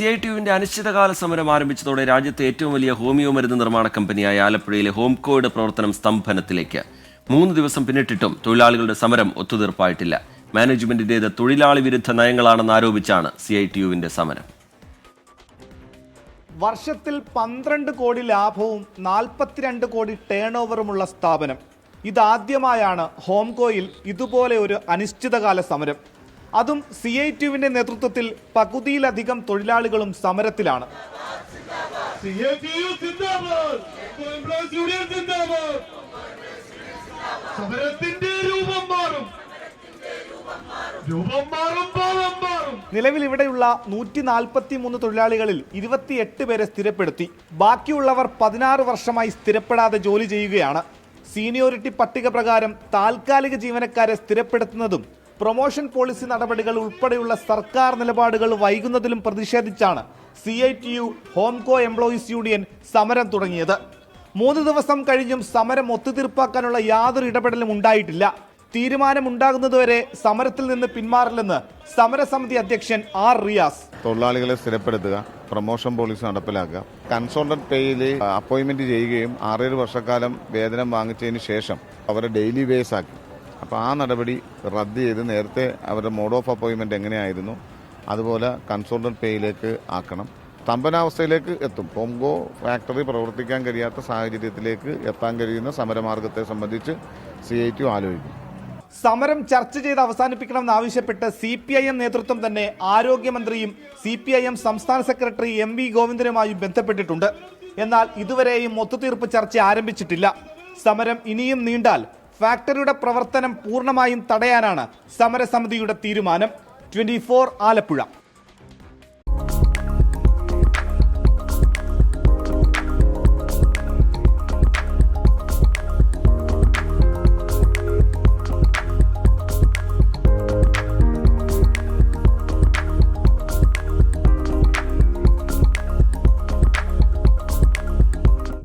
C I T യുവിന്റെ അനിശ്ചിതകാല സമരം ആരംഭിച്ചതോടെ രാജ്യത്തെ ഏറ്റവും വലിയ ഹോമിയോ മരുന്ന് നിർമ്മാണ കമ്പനിയായ ആലപ്പുഴയിലെ ഹോംകോയുടെ പ്രവർത്തനം സ്തംഭനത്തിലേക്ക്. മൂന്ന് ദിവസം പിന്നിട്ടിട്ടും തൊഴിലാളികളുടെ സമരം ഒത്തുതീർപ്പായിട്ടില്ല. മാനേജ്മെന്റിന്റേത് തൊഴിലാളി വിരുദ്ധ നയങ്ങളാണെന്ന് ആരോപിച്ചാണ് സി ഐ ടി യുവിന്റെ സമരം. വർഷത്തിൽ പന്ത്രണ്ട് കോടി ലാഭവും നാൽപ്പത്തിരണ്ട് കോടി ടേൺ ഓവറുമുള്ള സ്ഥാപനം. ഇതാദ്യമായാണ് ഹോംകോയിൽ ഇതുപോലെ ഒരു അനിശ്ചിതകാല സമരം. അതും സി ഐ ടിയുവിന്റെ നേതൃത്വത്തിൽ പകുതിയിലധികം തൊഴിലാളികളും സമരത്തിലാണ്. സമരത്തിന്റെ രൂപം മാറും. രൂപം മാറും ഭാവം മാറും. നിലവിൽ ഇവിടെയുള്ള നൂറ്റി നാൽപ്പത്തി മൂന്ന് തൊഴിലാളികളിൽ ഇരുപത്തിയെട്ട് പേരെ സ്ഥിരപ്പെടുത്തി. ബാക്കിയുള്ളവർ പതിനാറ് വർഷമായി സ്ഥിരപ്പെടാതെ ജോലി ചെയ്യുകയാണ്. സീനിയോറിറ്റി പട്ടിക പ്രകാരം താൽക്കാലിക ജീവനക്കാരെ സ്ഥിരപ്പെടുത്തുന്നതും പ്രൊമോഷൻ പോളിസി നടപടികൾ ഉൾപ്പെടെയുള്ള സർക്കാർ നിലപാടുകൾ വൈകുന്നതിലും പ്രതിഷേധിച്ചാണ് C I T U Homco employees union സമരം തുടങ്ങിയത്. മൂന്ന് ദിവസം കഴിഞ്ഞും സമരം ഒത്തുതീർപ്പാക്കാനുള്ള യാതൊരു ഇടപെടലും ഉണ്ടായിട്ടില്ല. തീരുമാനമുണ്ടാകുന്നതുവരെ സമരത്തിൽ നിന്ന് പിന്മാറില്ലെന്ന് സമരസമിതി അധ്യക്ഷൻ ആർ റിയാസ്. തൊഴിലാളികളെ സ്ഥിരപ്പെടുത്തുക പ്രൊമോഷൻ പോളിസി നടപ്പിലാക്കുക കൺസോൾട്ടന്റ് പേയിൽ അപ്പോയിന്റ്മെന്റ് ചെയ്യുകയും ആറേഴ് വർഷക്കാലം വേതനം വാങ്ങിച്ചതിന് ശേഷം അവരെ ഡെയിലി വേസ് ആക്കി. അപ്പോൾ ആ നടപടി റദ്ദ് ചെയ്ത് നേരത്തെ അവരുടെ മോഡ് ഓഫ് അപ്പോയിന്റ്മെന്റ് എങ്ങനെയായിരുന്നു അതുപോലെ കൺസോൾട്ടന്റ് പേയിലേക്ക് ആക്കണം സ്തംഭനാവസ്ഥയിലേക്ക് എത്തും. പൊങ്കോ ഫാക്ടറി പ്രവർത്തിക്കാൻ കഴിയാത്ത സാഹചര്യത്തിലേക്ക് എത്താൻ കഴിയുന്ന സമരമാർഗത്തെ സംബന്ധിച്ച് സി ഐ ടി ആലോചിക്കും. സമരം ചർച്ച ചെയ്ത് അവസാനിപ്പിക്കണമെന്ന് ആവശ്യപ്പെട്ട് സി പി ഐ എം നേതൃത്വം തന്നെ ആരോഗ്യമന്ത്രിയും സി പി ഐ എം സംസ്ഥാന സെക്രട്ടറി എം വി ഗോവിന്ദനുമായും ബന്ധപ്പെട്ടിട്ടുണ്ട്. എന്നാൽ ഇതുവരെയും ഒത്തുതീർപ്പ് ചർച്ച ആരംഭിച്ചിട്ടില്ല. സമരം ഇനിയും നീണ്ടാൽ ഫാക്ടറിയുടെ പ്രവർത്തനം പൂർണമായും തടയാനാണ് സമരസമിതിയുടെ തീരുമാനം. ട്വന്റി ആലപ്പുഴ.